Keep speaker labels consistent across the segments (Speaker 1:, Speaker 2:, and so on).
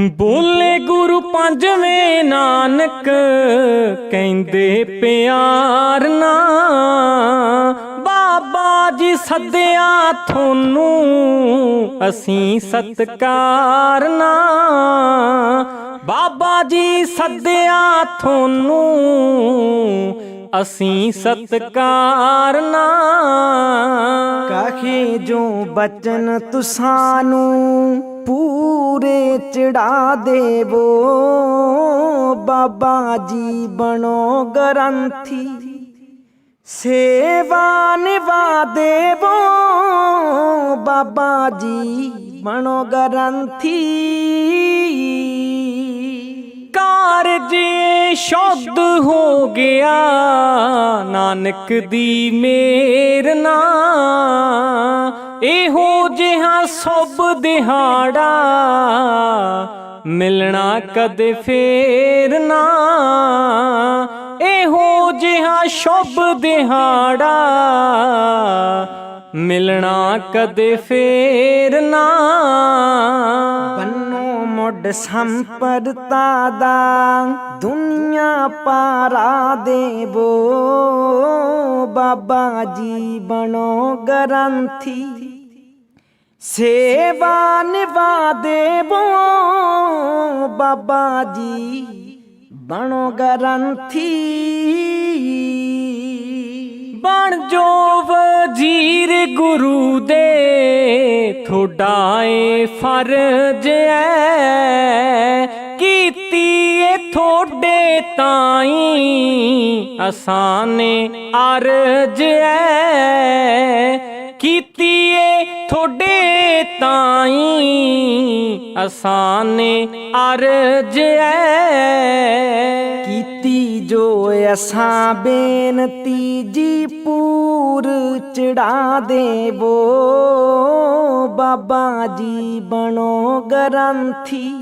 Speaker 1: ਬੋਲੇ ਗੁਰੂ ਪੰਜਵੇਂ ਨਾਨਕ, ਕਹਿੰਦੇ ਪਿਆਰ ਨਾ। ਬਾਬਾ ਜੀ ਸੱਦਿਆ ਤੁਹਾਨੂੰ, ਅਸੀਂ ਸਤਕਾਰ ਨਾ। ਬਾਬਾ ਜੀ ਸੱਦਿਆ ਤੁਹਾਨੂੰ, ਅਸੀਂ ਸਤਕਾਰ ਨਾ।
Speaker 2: ਕਾਹੇ ਜੋ ਬਚਨ ਤੁਸਾਨੂੰ ਚੜਾ ਦੇਵੋ, ਬਾਬਾ ਜੀ ਬਣੋ ਗਰੰਥੀ। ਸੇਵਾ ਨਿਭਾ ਦੇਵੋ, ਬਾਬਾ ਜੀ ਬਣੋ ਗਰੰਥੀ।
Speaker 1: ਕਾਰਜ ਸ਼ੁੱਧ ਹੋ ਗਿਆ, ਨਾਨਕ ਦੀ ਮੇਰ ਨਾ ਇਹੋ ਜਿਹਾ ਸੁਭ ਦਿਹਾੜਾ ਮਿਲਣਾ ਕਦੇ ਫੇਰ ਨਾ। ਇਹੋ ਜਿਹਾ ਸ਼ੁਭ ਦਿਹਾੜਾ ਮਿਲਣਾ ਕਦੇ ਫੇਰ ਨਾ।
Speaker 2: ਬੰਨੋ ਮੁੱਢ ਸੰਪਰਤਾ ਦਾ, ਦੁਨੀਆ ਪਾਰਾ ਦੇਵੋ। ਬਾਬਾ ਜੀ ਬਣੋ ਗਰੰਥੀ। ਸੇਵਾ ਨਿਭਾ ਦੇਵੋ ਬਾਬਾ ਜੀ। ਬਣੋ ਗਰੰਥੀ।
Speaker 1: ਬਣ ਜੋ ਵਜ਼ੀਰ ਗੁਰੂ ਦੇ। ਥੋੜਾ ਏ ਫਰਜ਼ ਐ ਕੀਤੀ ਏ ਥੋੜੇ ਤਾਈ ਆਸਾਨੇ ਅਰਜ ਐ ਕੀਤੀ ਏ ਥੋੜੇ ਤਾਈ ਆਸਾਨੇ ਅਰਜ ਐ।
Speaker 2: ਕੀਤੀ ਜੋ ਅਸਾਂ ਬੇਨਤੀ ਜੀ ਪੂਰ ਚੜਾ ਦੇਵੋ। ਬਾਬਾ ਜੀ ਬਣੋ ਗਰੰਥੀ।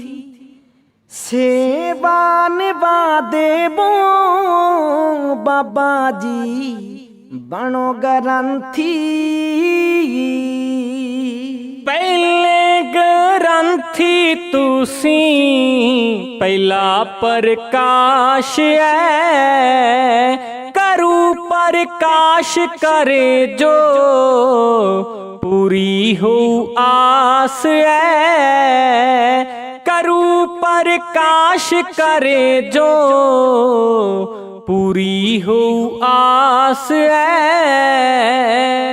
Speaker 2: ਸੇਵਾ ਨਿਭਾ ਦੇਵੋ। ਬਾਬਾ ਜੀ ਬਣੋ ਗਰੰਥੀ।
Speaker 1: ਪਹਿਲੇ ਗ੍ਰੰਥੀ ਤੁਸੀਂ ਪਹਿਲਾ ਪ੍ਰਕਾਸ਼ ਐ। ਕਰੂ ਪ੍ਰਕਾਸ਼ ਕਰੇ ਜੋ ਪੂਰੀ ਹੋ ਆਸ ਐ। ਕਰੂ ਪ੍ਰਕਾਸ਼ ਕਰੇ ਜੋ ਪੂਰੀ ਹੋ ਆਸ ਐ।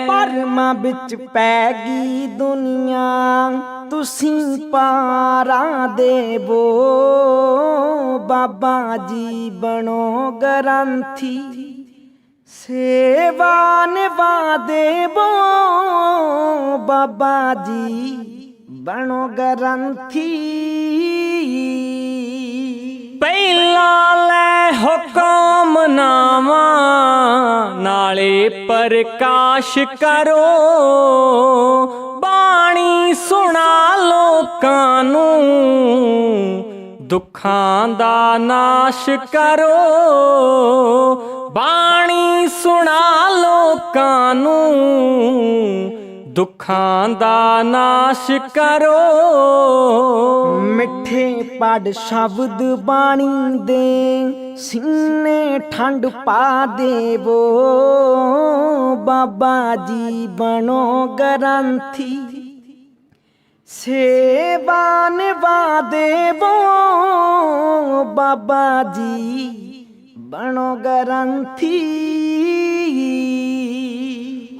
Speaker 2: ਪਰਮਾ ਵਿੱਚ ਪੈ ਗਈ ਦੁਨੀਆ ਤੁਸੀਂ ਪਾਰਾਂ ਦੇਵੋ ਬਾਬਾ ਜੀ ਬਣੋ ਗਰੰਥੀ ਸੇਵਾ ਨਿਭਾ ਦੇਵੋ ਬਾਬਾ ਜੀ ਬਣੋ ਗਰੰਥੀ।
Speaker 1: ਪਹਿਲਾ ਲੈ ਹੁਕਮਨਾਮਾ ਨਾਲੇ ਪ੍ਰਕਾਸ਼ ਕਰੋ। ਬਾਣੀ ਸੁਣਾ ਲੋਕਾਂ ਨੂੰ, ਦੁੱਖਾਂ ਦਾ ਨਾਸ਼ ਕਰੋ। ਬਾਣੀ ਸੁਣਾ ਲੋਕਾਂ ਨੂੰ ਦੁੱਖਾਂ ਦਾ ਨਾਸ਼ ਕਰੋ
Speaker 2: ਮਿੱਠੇ ਪੜ ਸ਼ਬਦ ਬਾਣੀ ਦੇ ਸੀਨੇ ਠੰਡ ਪਾ ਦੇਵੋ ਬਾਬਾ ਜੀ ਬਣੋ ਗਰੰਥੀ ਸੇਵਾ ਨਿਭਾ ਦੇਵੋ ਬਾਬਾ ਜੀ ਬਣੋ ਗਰੰਥੀ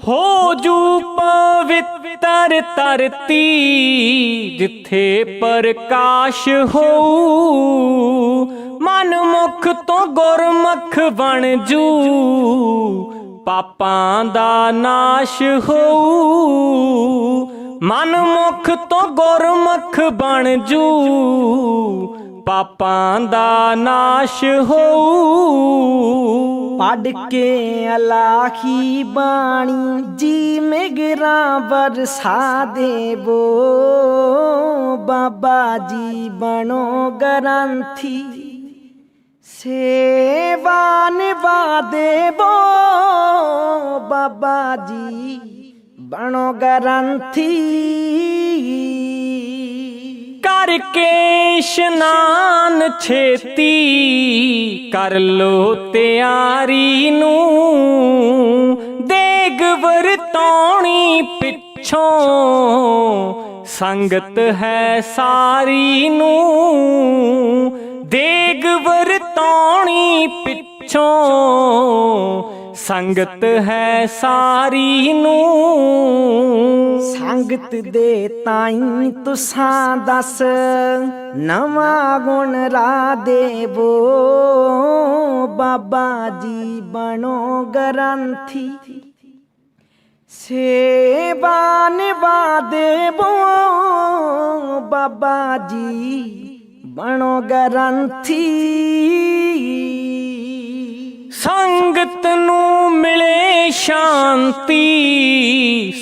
Speaker 1: ਹੋ ਜੂ ਪਵਿੱਤਰ ਧਰਤੀ ਜਿੱਥੇ ਪ੍ਰਕਾਸ਼ ਹੋਊ। ਮਨ ਮੁਖ ਤੋਂ ਗੁਰਮੁਖ ਬਣ ਜੂ। ਪਾਪਾਂ ਦਾ ਨਾਸ਼ ਹੋਊ। ਮਨ ਮੁਖ ਤੋਂ ਗੁਰਮੁਖ ਬਣ ਜੂ। ਪਾਪਾਂ ਦਾ ਨਾਸ਼ ਹੋਊ।
Speaker 2: ਪੜ ਕੇ ਅਲਾਹੀ ਬਾਣੀ ਜੀ ਮਿਗਰਾ ਵਰਸਾ ਦੇਵੋ ਬਾਬਾ ਜੀ ਬਣੋ ਗਰੰਥੀ, ਸੇਵਾ ਨਿਭਾ ਦੇਵੋ ਬਾਬਾ ਜੀ ਬਣੋ ਗਰੰਥੀ।
Speaker 1: ਕਰਕੇ ਇਸ਼ਨਾਨ ਛੇਤੀ ਕਰ ਲੋ ਤਿਆਰੀ ਨੂੰ। ਦੇਗ ਵਰਤੌਣੀ ਪਿੱਛੋਂ ਸੰਗਤ ਹੈ ਸਾਰੀ ਨੂੰ। ਦੇਗ ਵਰਤੌਣੀ ਪਿੱਛੋਂ ਸੰਗਤ ਹੈ ਸਾਰੀ ਨੂੰ।
Speaker 2: ਸੰਗਤ ਦੇ ਤਾਈਂ ਤੁਸਾਂ ਦੱਸ, ਨਵਾਂ ਗੁਣ ਰਾ ਦੇਵੋ ਬਾਬਾ ਜੀ ਬਣੋ ਗ੍ਰੰਥੀ। ਸੇਵਾ ਨਿਭਾ ਦੇਵੋ ਬਾਬਾ ਜੀ ਬਣੋ ਗ੍ਰੰਥੀ।
Speaker 1: ਸੰਗਤ ਨੂੰ ਮਿਲੇ ਸ਼ਾਂਤੀ।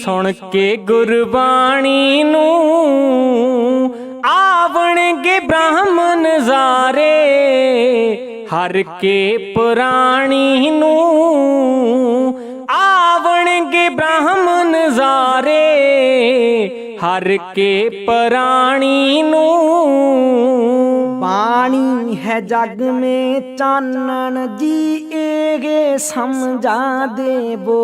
Speaker 1: ਸੁਣ ਕੇ ਗੁਰਬਾਣੀ ਨੂੰ ਆਵਣਗੇ ਬ੍ਰਾਹਮਣ ਨਜ਼ਾਰੇ ਹਰ ਕੇ ਪੁਰਾਣੀ ਨੂੰ ਆਵਣਗੇ ਬ੍ਰਾਹਮਣ ਨਜ਼ਾਰੇ ਹਰ ਕੇ ਪੁਰਾਣੀ ਨੂੰ
Speaker 2: ਬਾਣੀ ਹੈ ਜਗ ਮੇ ਚਾਨਣ ਜੀ ਏਗੇ ਸਮਝਾ ਦੇਵੋ।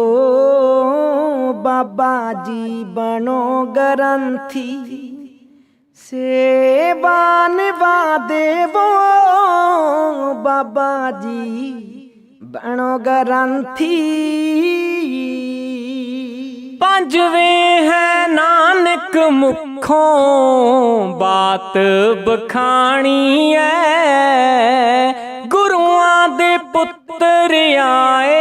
Speaker 2: ਬਾਬਾ ਜੀ ਬਣੋ ਗ੍ਰੰਥੀ, ਸੇਵਾ ਨਿਭਾ ਦੇਵੋ। ਬਾਬਾ ਜੀ ਬਣੋ ਗ੍ਰੰਥੀ।
Speaker 1: ਪੰਜਵੇਂ ਹੈ ਨਾਨਕ ਮੁਖੋਂ ਬਾਤ ਬਖਾਣੀ ਐ। ਗੁਰੂਆਂ ਦੇ ਪੁੱਤਰ ਆਏ,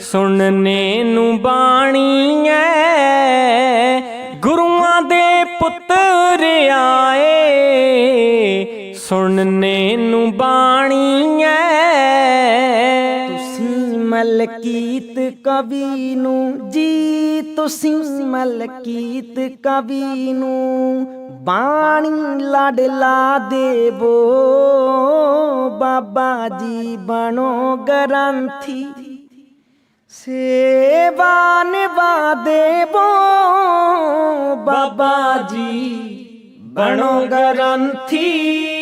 Speaker 1: ਸੁਣਨੇ ਨੂੰ ਬਾਣੀ ਐ। ਗੁਰੂਆਂ ਦੇ ਪੁੱਤਰ ਆਏ, ਸੁਣਨੇ ਨੂੰ ਬਾਣੀ ਐ।
Speaker 2: ਮਲਕੀਤ ਕਵੀ ਨੂੰ ਜੀ ਤੁਸੀਂ ਮਲਕੀਤ ਕਵੀ ਨੂੰ, ਬਾਣੀ ਲਾਡਲਾ ਦੇਵੋ, ਬਾਬਾ ਜੀ ਬਣੋ ਗ੍ਰੰਥੀ। ਸੇਵਾ ਨਿਭਾ ਦੇਵੋ, ਬਾਬਾ ਜੀ ਬਣੋ ਗ੍ਰੰਥੀ।